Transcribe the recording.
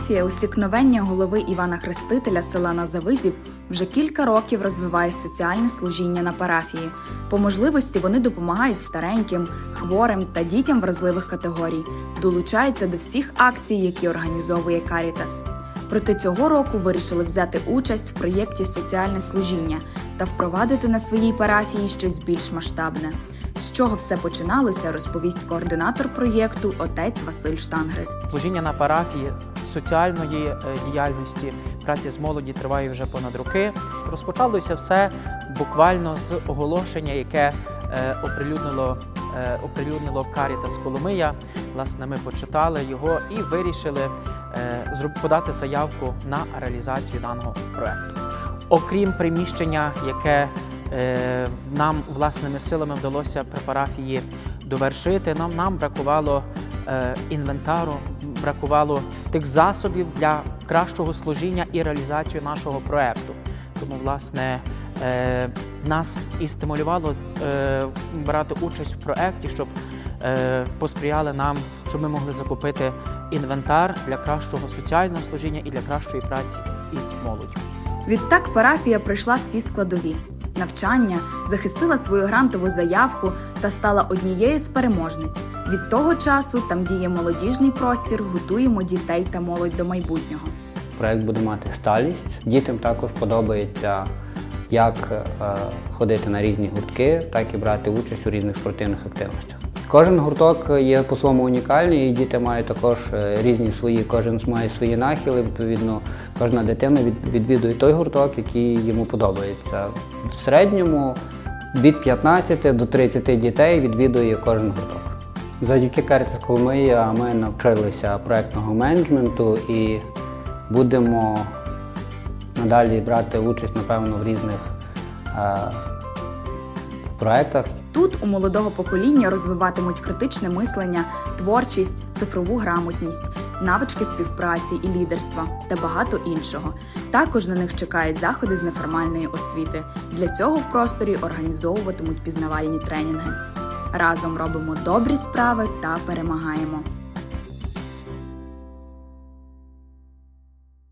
Парафія усікновення голови Івана Хрестителя села Назавизів вже кілька років розвиває соціальне служіння на парафії. По можливості вони допомагають стареньким, хворим та дітям вразливих категорій, долучаються до всіх акцій, які організовує Карітас. Проте цього року вирішили взяти участь в проєкті Соціальне служіння та впровадити на своїй парафії щось більш масштабне. З чого все починалося, розповість координатор проєкту отець Василь Штангрид. Служіння на парафії соціальної е, діяльності, праці з молоді триває вже понад роки. Розпочалося все буквально з оголошення, яке е, оприлюднило, е, оприлюднило Карітас Коломия. Власне, ми почитали його і вирішили подати заявку на реалізацію даного проекту. Окрім приміщення, яке нам власними силами вдалося при парафії довершити, нам, нам бракувало інвентару, бракувало тих засобів для кращого служіння і реалізації нашого проекту. Тому, власне, е, нас і стимулювало е, брати участь в проекті, щоб е, посприяли нам, щоб ми могли закупити інвентар для кращого соціального служіння і для кращої праці із молоддю. Відтак парафія пройшла всі складові. Навчання захистила свою грантову заявку та стала однією з переможниць. Від того часу там діє молодіжний простір, готуємо дітей та молодь до майбутнього. Проект буде мати сталість. Дітям також подобається як е, ходити на різні гуртки, так і брати участь у різних спортивних активностях. Кожен гурток є по-своєму унікальний, і діти мають також е, різні свої, кожен має свої нахили. Відповідно, кожна дитина від- відвідує той гурток, який йому подобається. В середньому від 15 до 30 дітей відвідує кожен гурток. Завдяки карті Коломия ми навчилися проектного менеджменту і будемо надалі брати участь, напевно, в різних е, проектах. Тут у молодого покоління розвиватимуть критичне мислення, творчість, цифрову грамотність, навички співпраці і лідерства та багато іншого. Також на них чекають заходи з неформальної освіти. Для цього в просторі організовуватимуть пізнавальні тренінги. Разом робимо добрі справи та перемагаємо.